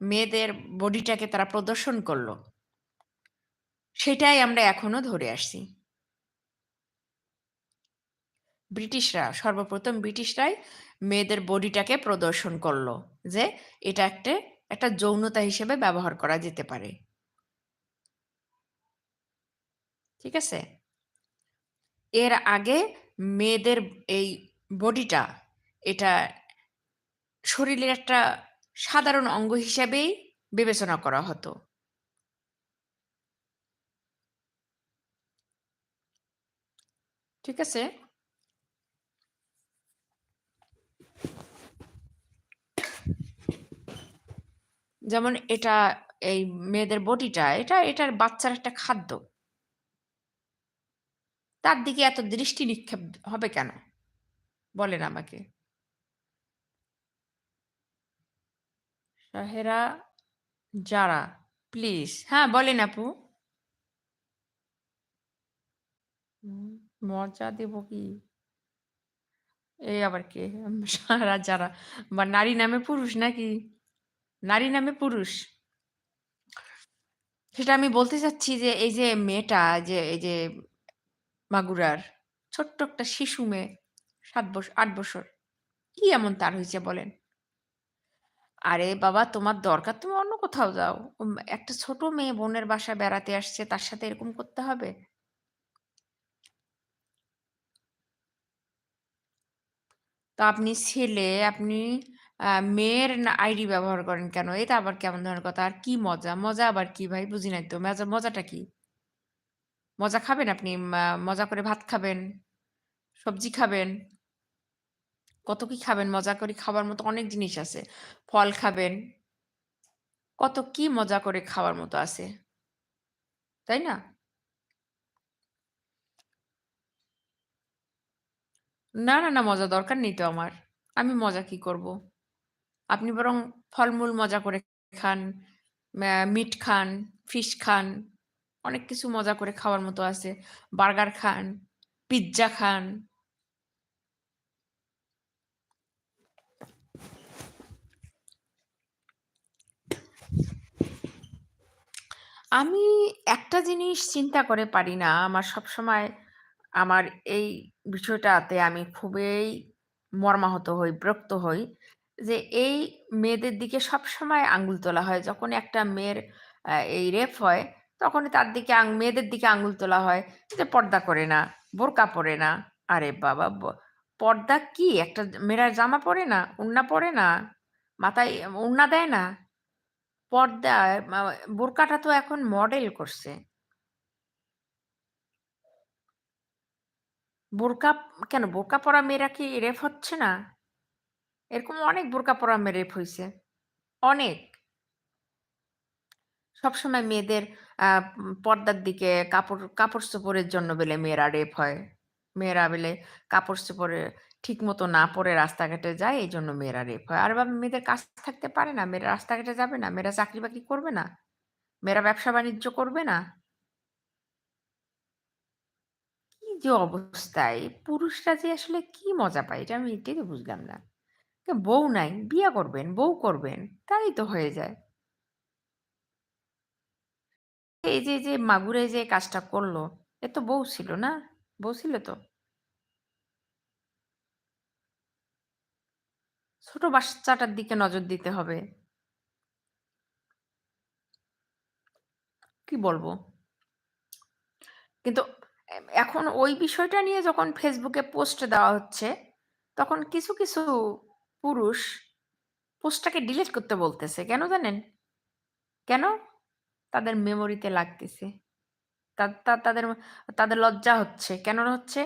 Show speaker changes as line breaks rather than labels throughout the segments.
মেয়েদের বডিটাকে তারা প্রদর্শন করল। সেটাই আমরা এখনও ধরে আসছি। ব্রিটিশরা, সর্বপ্রথম ব্রিটিশরাই মেয়েদের বডিটাকে প্রদর্শন করল যে এটা একটা একটা যৌনতা হিসেবে ব্যবহার করা যেতে পারে। ঠিক আছে? এর আগে মেয়েদের এই বডিটা, এটা শরীরের একটা সাধারণ অঙ্গ হিসেবেই বিবেচনা করা হতো। ঠিক আছে? যেমন এটা, এই মেয়েদের বডিটা, এটা, এটার বাচ্চার একটা খাদ্য। তার দিকে এত দৃষ্টি নিক্ষেপ হবে কেন? বলেন আমাকে। সাহেরা যারা প্লিজ হ্যাঁ বলেন আপু। মজা দেব কি? এই আবার কে? সারা যারা। বা নারী নামে পুরুষ নাকি? নারী নামে পুরুষ। সেটা আমি বলতে চাচ্ছি যে, এই যে মেয়েটা, যে, এই যে মাগুরার, ছোট্ট একটা শিশু মেয়ে, সাত বছর আট বছর, কি এমন তার হয়েছে বলেন? আরে বাবা, তোমার দরকার, তুমি অন্য কোথাও যাও। একটা ছোট মেয়ে বোনের বাসায় বেড়াতে আসছে, তার সাথে এরকম করতে হবে? তো আপনি ছেলে, আপনি মেয়ের আইডি ব্যবহার করেন কেন? এটা আবার কেমন ধরনের কথা? আর কি মজা? মজা আবার কি ভাই? বুঝি নাই তো। মজা, মজাটা কি? মজা খাবেন আপনি? মজা করে ভাত খাবেন? সবজি খাবেন? কত কি খাবেন? মজা করে খাবার মতো অনেক জিনিস আছে। ফল খাবেন। কত কি মজা করে খাওয়ার মতো আছে। তাই না? না না না, মজা দরকার নেই তো আমার। আমি মজা কি করব? আপনি বরং ফলমূল মজা করে খান মিট খান, ফিশ খান, অনেক কিছু মজা করে খাওয়ার মতো আছে। বার্গার খান, পিৎজা খান আমি একটা জিনিস চিন্তা করে পারি না। আমার সবসময় আমার এই বিষয়টাতে আমি খুবই মর্মাহত হই, বিরক্ত হই যে এই মেয়েদের দিকে সবসময় আঙ্গুল তোলা হয়। যখন একটা মেয়ের এই রেপ হয় তখন তার দিকে আং- মেয়েদের দিকে আঙ্গুল তোলা হয় যে পর্দা করে না, বোরকা পরে না। আরে বাবা পর্দা কি? একটা মেয়েরা জামা পরে না উন্না পরে না, মাথায় উন্না দেয় না। পর্দা মা, বোরকাটা তো এখন মডেল করছে। বোরকা, কেন বোরকা পরা মেয়েরা কি রেপ হচ্ছে না? এরকম অনেক বোরকা পরা মেয়ে রেপ হইছে। অনেক। সবসময় মেয়েদের পর্দার দিকে কাপড় কাপড়-চোপড়ের জন্য বলে মেয়েরা রেপ হয়। মেয়েরা বলে কাপড়-চোপড়ে ঠিকমতো না পরে রাস্তাঘাটে যায় এই জন্য মেয়েরা রেপ হয়। আর বা মেয়েদের কাজ থাকতে পারে না? মেয়েরা রাস্তাঘাটে যাবে না? মেয়েরা চাকরি-বাকরি করবে না? মেয়েরা ব্যবসা-বাণিজ্য করবে না? কি যে অবস্থায় পুরুষরা যে আসলে কি মজা পায় এটা আমি এটাই তো বুঝলাম না। বউ নাই, বিয়ে করবেন, বউ করবেন, তাই তো হয়ে যায়। এই যে, যে মাগুরে যে কাজটা করল এ তো বউ ছিল না? বউ ছিল তো? ছোট বাচ্চাটার দিকে নজর দিতে হবে। কি বলব? কিন্তু এখন ওই বিষয়টা নিয়ে যখন ফেসবুকে পোস্ট দেওয়া হচ্ছে, তখন কিছু, কিছু পুরুষ পোস্টটাকে ডিলিট করতে বলতেছে। কেন জানেন? কেন? তাদের মেমোরিতে লাগতেছে। তাদের তাদের লজ্জা হচ্ছে। কেন হচ্ছে?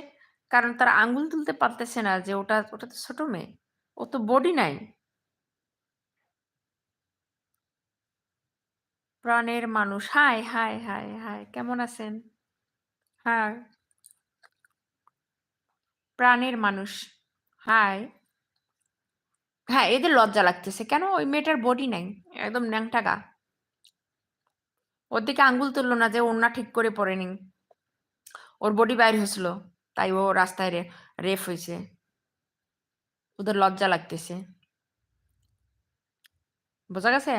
কারণ তারা আঙ্গুল তুলতে পারতেছে না যে ওটা ওটা তো ছোট মেয়ে। ও তো বডি নাই। প্রাণের মানুষ। Hi, hi, hi, hi. কেমন আছেন? হ্যাঁ প্রাণের মানুষ। হাই। হ্যাঁ, এদের লজ্জা লাগতেছে। কেন? ওই মেয়েটার বডি নাই। একদম ন্যাংটা গা। ওর দিকে আঙ্গুল তুললো না যে ওড়না ঠিক করে পড়েনি। ওর বডি বাইর হয়েছিল। তাই ও রাস্তায় রে রেপ হইছে। ওদের লজ্জা লাগতেছে। বোঝা গেছে?